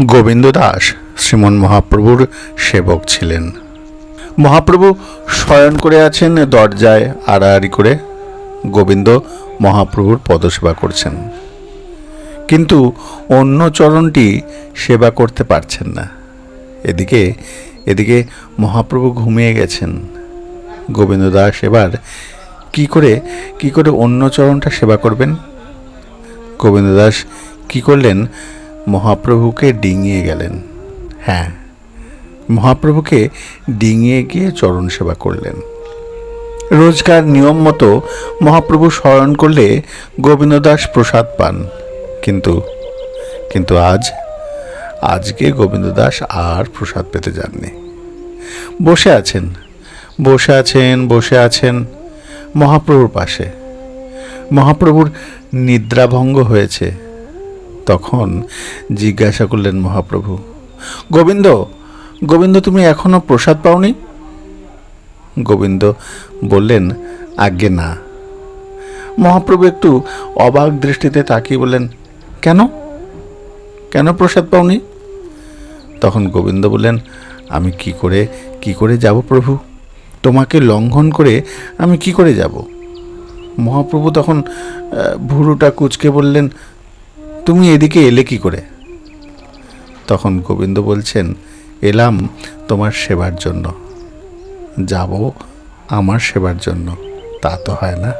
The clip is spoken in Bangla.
গোবিন্দ দাস, শ্রীমন মহাপ্রভুর সেবক ছিলেন। মহাপ্রভু শয়ন করে আছেন, দরজায় আড়াআড়ি করে গোবিন্দ মহাপ্রভুর পদসেবা করছেন। কিন্তু অন্য চরণটি সেবা করতে পারছেন না। এদিকে এদিকে মহাপ্রভু ঘুমিয়ে গেছেন। গোবিন্দ দাস এবার কি করে কি করে অন্য চরণটা সেবা করবেন? গোবিন্দ দাস কি করলেন? মহাপ্রভুকে ডিঙিয়ে গেলেন। হ্যাঁ মহাপ্রভুকে ডিঙিয়ে গিয়ে চরণ সেবা করলেন। রোজকার নিয়ম মতো মহাপ্রভু স্মরণ করলে গোবিন্দ দাস প্রসাদ পান। কিন্তু কিন্তু আজ, আজকে গোবিন্দ দাস আর প্রসাদ পেতে যাননি। বসে আছেন বসে আছেন বসে আছেন মহাপ্রভুর পাশে। মহাপ্রভুর নিদ্রাভঙ্গ হয়েছে। তখন জিজ্ঞাসা করলেন মহাপ্রভু, গোবিন্দ গোবিন্দ তুমি এখনও প্রসাদ পাওনি? গোবিন্দ বললেন, আজ্ঞে না। মহাপ্রভু একটু অবাক দৃষ্টিতে তাকিয়ে বললেন, কেন? কেন প্রসাদ পাওনি? তখন গোবিন্দ বললেন, আমি কি করে কি করে যাব প্রভু? তোমাকে লঙ্ঘন করে আমি কি করে যাব? মহাপ্রভু তখন ভুরুটা কুচকে বললেন তুমি এদিকে এলে কি করে? তখন গোবিন্দ বলছেন, এলাম তোমার সেবার জন্য। যাব আমার সেবার জন্য। তা তো হয় না।